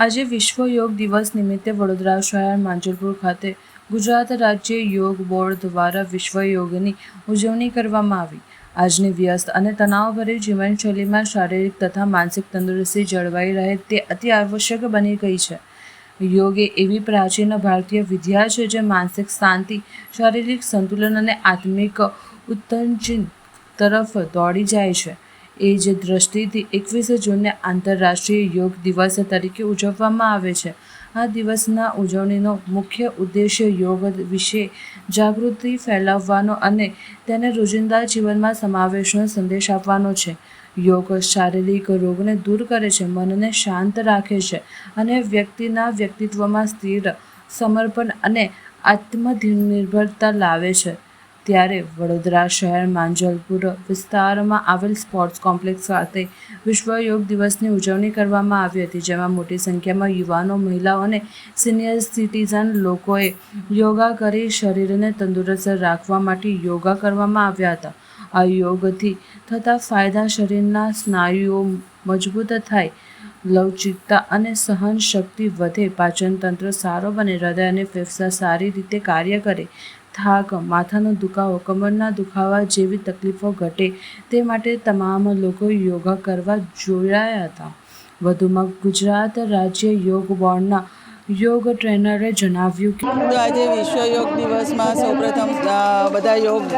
આજે વિશ્વ યોગ દિવસ નિમિત્તે વડોદરા શહેર માંજલપુર ખાતે ગુજરાત રાજ્ય યોગ બોર્ડ દ્વારા વિશ્વ યોગની ઉજવણી કરવામાં આવી. આજની વ્યસ્ત અને તણાવભરી જીવનશૈલીમાં શારીરિક તથા માનસિક તંદુરસ્તી જળવાઈ રહે તે અતિ આવશ્યક બની ગઈ છે. યોગ એ એવી પ્રાચીન ભારતીય વિદ્યા છે જે માનસિક શાંતિ, શારીરિક સંતુલન અને આત્મિક ઉત્તંજન તરફ દોડી જાય છે. એ જ દ્રષ્ટિથી એકવીસ જૂનને આંતરરાષ્ટ્રીય યોગ દિવસ તરીકે ઉજવવામાં આવે છે. આ દિવસના ઉજવણીનો મુખ્ય ઉદ્દેશ્ય યોગ વિશે જાગૃતિ ફેલાવવાનો અને તેને રોજિંદા જીવનમાં સમાવેશનો સંદેશ આપવાનો છે. યોગ શારીરિક રોગને દૂર કરે છે, મનને શાંત રાખે છે અને વ્યક્તિના વ્યક્તિત્વમાં સ્થિર સમર્પણ અને આત્મનિર્ભરતા લાવે છે. ત્યારે વડોદરા શહેર માંજલપુર વિસ્તારમાં આવેલ સ્પોર્ટ્સ કોમ્પ્લેક્સ ખાતે વિશ્વ યોગ દિવસની ઉજવણી કરવામાં આવી હતી, જેમાં મોટી સંખ્યામાં યુવાનો, મહિલાઓ અને સિનિયર સિટીઝન લોકોએ યોગા કરી શરીરને તંદુરસ્ત રાખવા માટે યોગા કરવામાં આવ્યા હતા. આ યોગથી થતા ફાયદા શરીરના સ્નાયુઓ મજબૂત થાય, લવચિકતા અને સહન શક્તિ વધે, પાચનતંત્ર સારો બને હૃદય અને ફેફસા સારી રીતે કાર્ય કરે થાક, માથાનો દુખાવો, કમરના દુખાવા જેવી તકલીફો ઘટે તે માટે તમામ લોકો યોગા કરવા જોડાયા હતા. વધુમાં ગુજરાત રાજ્ય યોગ બોર્ડના યોગ ટ્રેનરે જણાવ્યું કે આજે વિશ્વ યોગ દિવસમાં સૌપ્રથમ બધા યોગ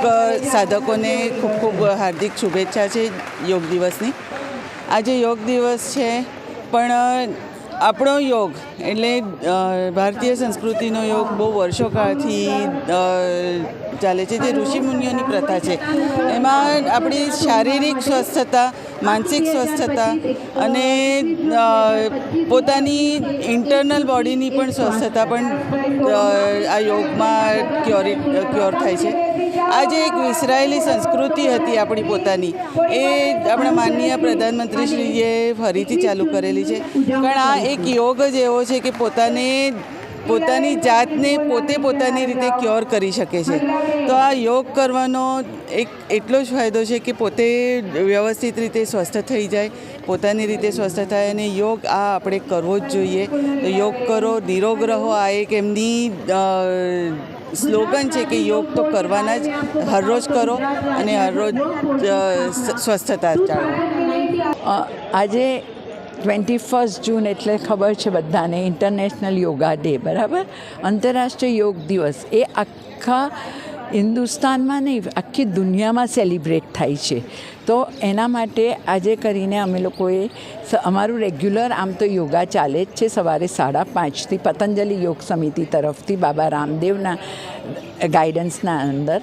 સાધકોને ખૂબ ખૂબ હાર્દિક શુભેચ્છા છે યોગ દિવસની. આજે યોગ દિવસ છે, પણ આપણો યોગ એટલે ભારતીય સંસ્કૃતિનો યોગ બહુ વર્ષોકાળથી ચાલે છે, જે ઋષિમુનિઓની પ્રથા છે. એમાં આપણી શારીરિક સ્વસ્થતા માનસિક સ્વસ્થતા અને પોતાની ઇન્ટરનલ બોડીની પણ સ્વસ્થતા પણ આ યોગમાં ક્યોરી ક્યોર થાય છે. આ જે એક વિસરાયેલી સંસ્કૃતિ હતી આપણી પોતાની, એ આપણા માનનીય પ્રધાનમંત્રીશ્રીએ ફરીથી ચાલુ કરેલી છે. પણ આ એક યોગ જ એવો છે કે પોતાને પોતાની જાતને પોતે પોતાની રીતે ક્યોર કરી શકે છે. તો આ યોગ કરવાનો એક એટલો જ ફાયદો છે કે પોતે વ્યવસ્થિત રીતે સ્વસ્થ થઈ જાય, પોતાની રીતે સ્વસ્થ થાય અને યોગ આ આપણે કરવો જ જોઈએ. તો યોગ કરો, નિરોગ રહો, આ એક એમની સ્લોગન છે કે યોગ તો કરવાના જ હરરોજ કરો અને હરરોજ સ્વસ્થતા જાળવો. આજે ટ્વેન્ટી ફર્સ્ટ જૂન એટલે ખબર છે બધાને ઇન્ટરનેશનલ યોગા ડે બરાબર? આંતરરાષ્ટ્રીય યોગ દિવસ. એ આખા હિન્દુસ્તાનમાં નહીં, આખી દુનિયામાં સેલિબ્રેટ થાય છે. તો એના માટે આજે કરીને અમે લોકોએ અમારું રેગ્યુલર આમ તો યોગા ચાલે જ છે સવારે સાડા પાંચથી પતંજલિ યોગ સમિતિ તરફથી બાબા રામદેવના ગાઈડન્સના અંદર.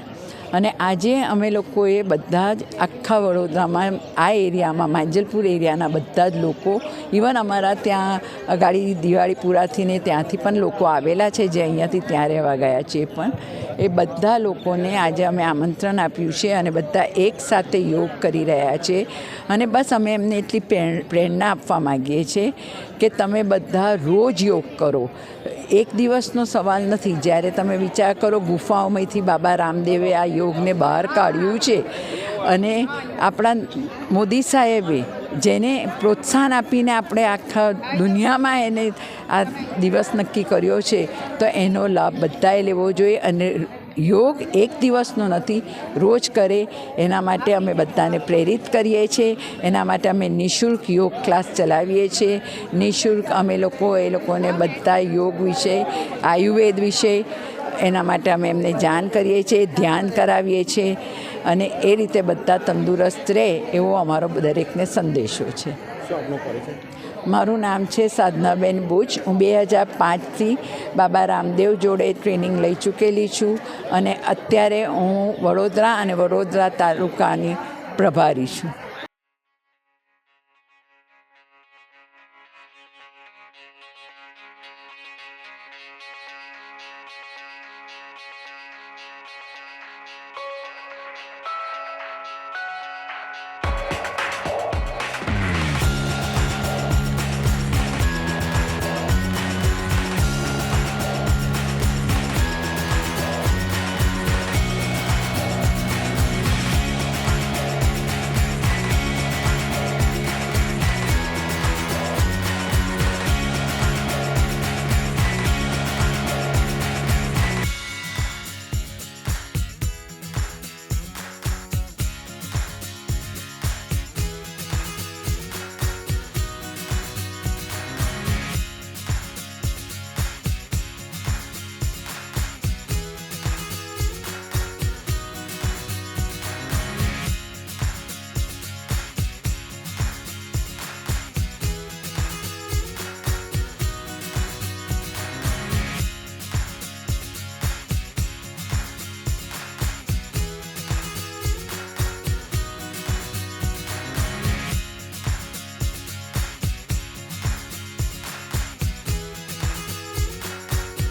અને આજે અમે લોકોએ બધા જ આખા વડોદરામાં, આ એરિયામાં, માંજલપુર એરિયાના બધા જ લોકો, ઇવન અમારા ત્યાં અગાડી દિવાળીપુરાથી ને ત્યાંથી પણ લોકો આવેલા છે, જે અહીંયાથી ત્યાં રહેવા ગયા છે પણ, એ બધા લોકોને આજે અમે આમંત્રણ આપ્યું છે અને બધા એક સાથે યોગ કરી રહ્યા છે. અને બસ અમે એમને એટલી પ્રેર- પ્રેરણા આપવા માગીએ છીએ કે તમે બધા રોજ યોગ કરો. એક દિવસનો સવાલ નથી. જ્યારે તમે વિચાર કરો ગુફાઓમાંથી બાબા રામદેવે આ યોગને બહાર કાઢ્યું છે અને આપણા મોદી સાહેબે જેને પ્રોત્સાહન આપીને આપણે આખા દુનિયામાં એને આ દિવસ નક્કી કર્યો છે, તો એનો લાભ બધાએ લેવો જોઈએ અને યોગ એક દિવસનો નથી, રોજ કરે. એના માટે અમે બધાને પ્રેરિત કરીએ છીએ એના માટે અમે નિઃશુલ્ક યોગ ક્લાસ ચલાવીએ છીએ નિઃશુલ્ક અમે લોકો, એ લોકોને બધા યોગ વિશે, આયુર્વેદ વિશે, એના માટે અમે એમને જાણ કરીએ છીએ, ધ્યાન કરાવીએ છીએ. અને એ રીતે બધા તંદુરસ્ત રહે એવો અમારો દરેકને સંદેશો છે. મારું નામ છે સાધનાબેન બુચ. હું બે હજાર પાંચથી બાબા રામદેવ જોડે ટ્રેનિંગ લઈ ચૂકેલી છું અને અત્યારે હું વડોદરા અને વડોદરા તાલુકાની પ્રભારી છું.